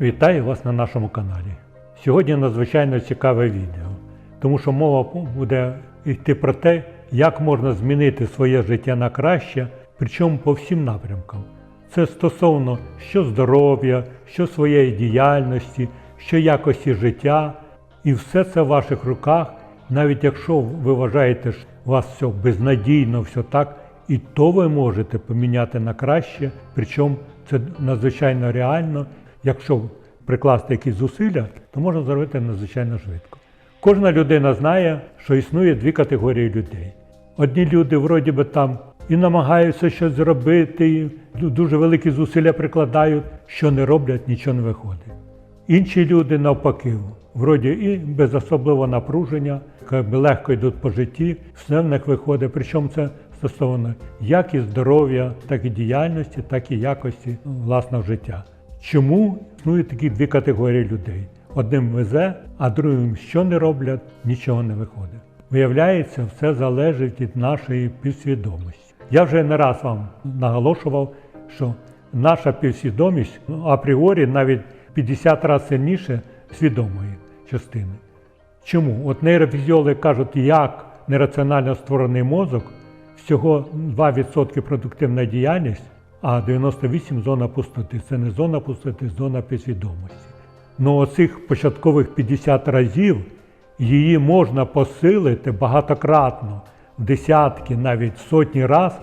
Вітаю вас на нашому каналі. Сьогодні надзвичайно цікаве відео, тому що мова буде йти про те, як можна змінити своє життя на краще, причому по всім напрямкам. Це стосовно що здоров'я, що своєї діяльності, що якості життя, і все це в ваших руках, навіть якщо ви вважаєте, що у вас все безнадійно, все так, і то ви можете поміняти на краще, причому це надзвичайно реально. Якщо прикласти якісь зусилля, то можна зробити надзвичайно швидко. Кожна людина знає, що існує дві категорії людей. Одні люди, вроді би, там і намагаються щось зробити, і дуже великі зусилля прикладають, що не роблять, нічого не виходить. Інші люди навпаки, вроді і без особливого напруження, легко йдуть по житті, все в них виходить. Причому це стосовно як і здоров'я, так і діяльності, так і якості власного життя. Чому існують такі дві категорії людей? Одним везе, а другим, що не роблять, нічого не виходить. Виявляється, все залежить від нашої підсвідомості. Я вже не раз вам наголошував, що наша підсвідомість ну, апріорі навіть 50 разів сильніше свідомої частини. Чому? От нейрофізіологи кажуть, як нераціонально створений мозок, всього 2% продуктивна діяльність, а 98 зона пустоти. Це не зона пустоти, зона підсвідомості. Ну оцих початкових 50 разів її можна посилити багатократно, в десятки, навіть сотні раз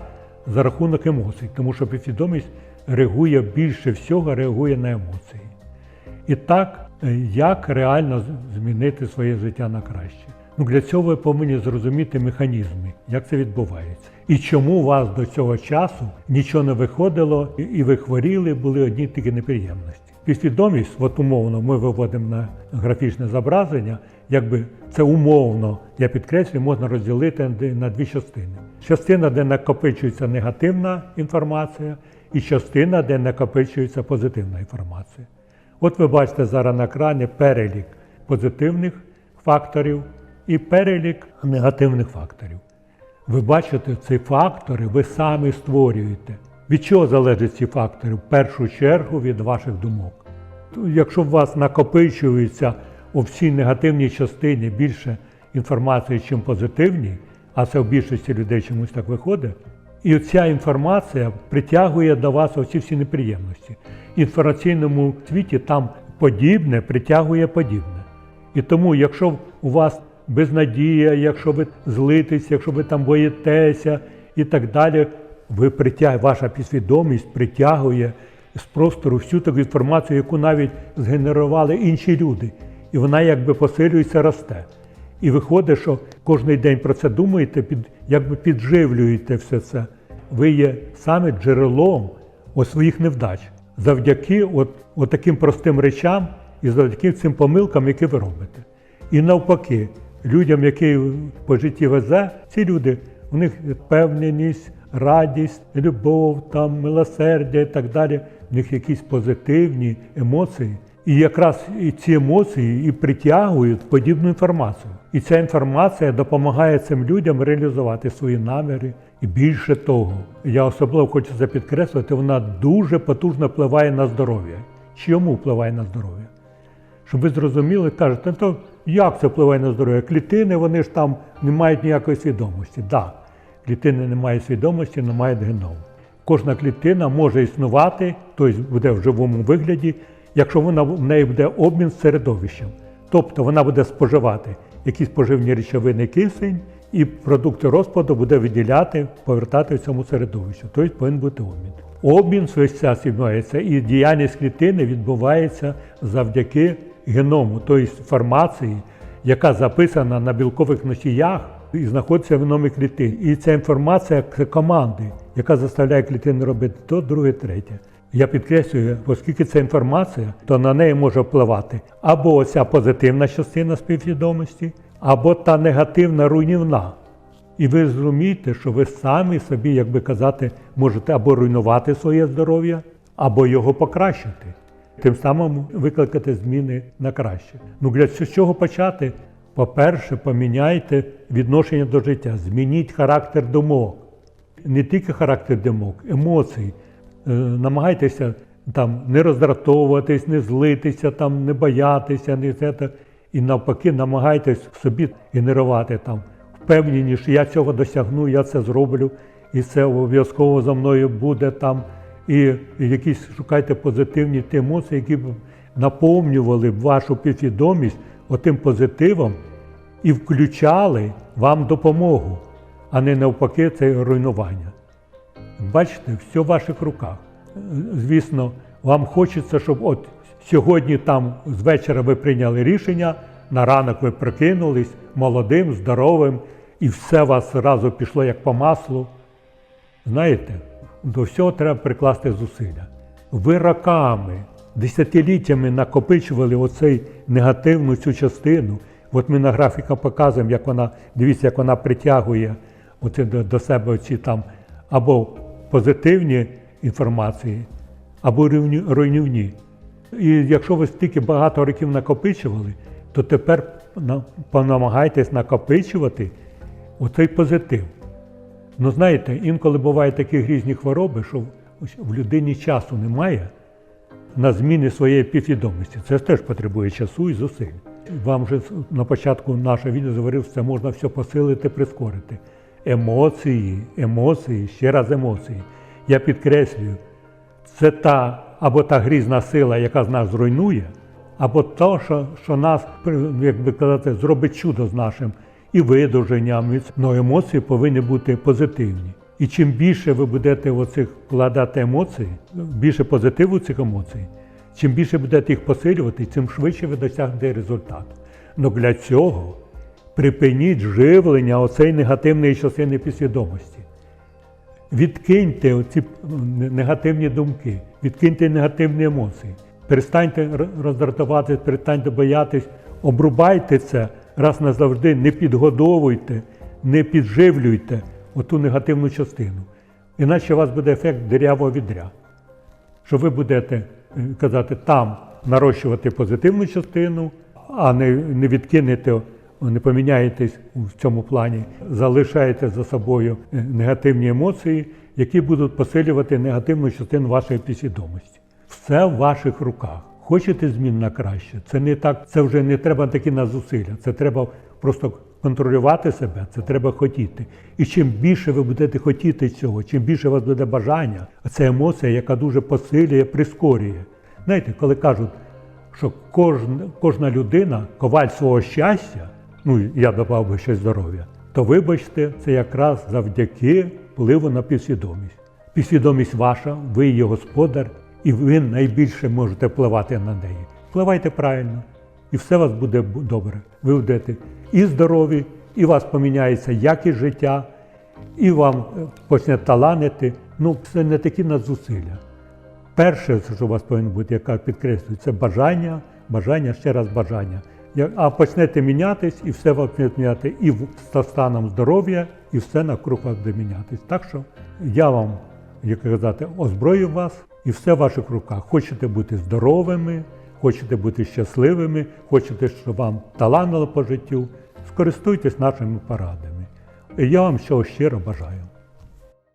за рахунок емоцій, тому що підсвідомість реагує більше всього, реагує на емоції. І так, е, як реально змінити своє життя на краще? Ну, для цього ви повинні зрозуміти механізми, як це відбувається. І чому у вас до цього часу нічого не виходило, і- ви хворіли, були одні тільки неприємності. Підсвідомість, от умовно, ми виводимо на графічне зображення, якби це умовно, я підкреслюю, можна розділити на дві частини. Частина, де накопичується негативна інформація, і частина, де накопичується позитивна інформація. От ви бачите зараз на екрані перелік позитивних факторів і перелік негативних факторів. Ви бачите, ці фактори ви самі створюєте. Від чого залежать ці фактори? В першу чергу від ваших думок. Якщо у вас накопичується у всій негативній частині більше інформації, ніж позитивній, а це в більшості людей чомусь так виходить, і ця інформація притягує до вас оці всі неприємності. В інформаційному світі там подібне притягує подібне. І тому, якщо у вас безнадія, якщо ви злитесь, якщо ви там боїтеся і так далі, ви притяг... ваша підсвідомість притягує з простору всю таку інформацію, яку навіть згенерували інші люди. І вона якби посилюється, росте. І виходить, що кожен день про це думаєте, під, якби підживлюєте все це. Ви є саме джерелом от своїх невдач завдяки от, от таким простим речам і завдяки цим помилкам, які ви робите. І навпаки, людям, які по житті везе, ці люди, у них впевненість, радість, любов, там, милосердя і так далі, в них якісь позитивні емоції. І якраз і ці емоції і притягують подібну інформацію. І ця інформація допомагає цим людям реалізувати свої наміри. І більше того, я особливо хочу це підкреслити, вона дуже потужно впливає на здоров'я. Чому впливає на здоров'я? Щоб ви зрозуміли, кажете, «Ну, то як це впливає на здоров'я? Клітини, вони ж там не мають ніякої свідомості. Так, да, клітини не мають свідомості, не мають геному. Кожна клітина може існувати, тобто буде в живому вигляді, якщо вона, в неї буде обмін з середовищем. Тобто вона буде споживати якісь поживні речовини кисень, і продукти розпаду буде виділяти, повертати в цьому середовищу. Тобто повинен бути обмін. Обмін весь час відбувається, і діяльність клітини відбувається завдяки геному, тобто інформації, яка записана на білкових носіях і знаходиться в геномі клітин. І ця інформація це команди, яка заставляє клітини робити то, друге, третє. Я підкреслюю, оскільки це інформація, то на неї може впливати або ця позитивна частина співвідомості, або та негативна руйнівна. І ви зрозумієте, що ви самі собі, як би казати, можете або руйнувати своє здоров'я, або його покращити. Тим самим викликати зміни на краще. Ну для чого почати? По-перше, поміняйте відношення до життя, змініть характер думок. Не тільки характер думок, емоцій. Е, Намагайтеся там не роздратовуватись, не злитися, там, не боятися, не це. І навпаки, намагайтесь собі генерувати там впевненість, що я цього досягну, я це зроблю, і це обов'язково за мною буде там. І, якісь шукайте позитивні ті емоції, які б наповнювали б вашу підсвідомість отим позитивом і включали вам допомогу, а не навпаки, це руйнування. Бачите, все в ваших руках. Звісно, вам хочеться, щоб от сьогодні там з вечора ви прийняли рішення, на ранок ви прокинулись молодим, здоровим, і все у вас зразу пішло як по маслу. Знаєте, до всього треба прикласти зусилля. Ви роками, десятиліттями накопичували оцей негативну цю частину. От ми на графіках показуємо, як вона, дивіться, як вона притягує оце до, до себе ці там або позитивні інформації, або руйнівні. І якщо ви стільки багато років накопичували, то тепер на- намагайтесь накопичувати оцей позитив. Ну знаєте, інколи бувають такі грізні хвороби, що в людині часу немає на зміни своєї підсвідомості. Це теж потребує часу і зусиль. Вам вже на початку нашого відео говорив, що це можна все посилити, прискорити. Емоції, емоції, ще раз емоції. Я підкреслюю, це та або та грізна сила, яка з нас зруйнує, або то, що, що нас, як би казати, зробить чудо з нашим і видовженням. і- Ну, емоції повинні бути позитивні. І чим більше ви будете в оцих вкладати емоцій, більше позитиву цих емоцій, чим більше будете їх посилювати, тим швидше ви досягнете результату. Но для цього припиніть живлення оцеї негативної частини підсвідомості. Відкиньте оці негативні думки, відкиньте негативні емоції. Перестаньте р- роздратуватись, перестаньте боятись, обрубайте це раз назавжди, не підгодовуйте, не підживлюйте оту негативну частину. Іначе у вас буде ефект дирявого відря. Що ви будете е, казати там нарощувати позитивну частину, а не, не відкинете, не поміняєтесь в цьому плані, залишаєте за собою е, негативні емоції, які будуть посилювати негативну частину вашої підсвідомості. Все в ваших руках. Хочете змін на краще? Це не так, це вже не треба такі на зусилля. Це треба просто контролювати себе, це треба хотіти. І чим більше ви будете хотіти цього, чим більше у вас буде бажання, це емоція, яка дуже посилює, прискорює. Знаєте, коли кажуть, що кожна, кожна людина коваль свого щастя, ну я додав би ще здоров'я, то вибачте, це якраз завдяки впливу на підсвідомість. Підсвідомість ваша, ви її господар, і ви найбільше можете впливати на неї. Впливайте правильно, і все у вас буде добре. Ви будете і здорові, і у вас поміняється якість життя, і вам е, почне таланити. Ну, це не такі надзусилля. Перше, що у вас повинно бути, яка підкреслює, це бажання, бажання, ще раз бажання. А почнете мінятись, і все буде міняти і за станом здоров'я, і все навкруг вас буде мінятись. Так що я вам, як казати, озброю вас, і все в ваших руках. Хочете бути здоровими, хочете бути щасливими, хочете, щоб вам таланило по життю, скористуйтесь нашими порадами. І я вам цього щиро бажаю.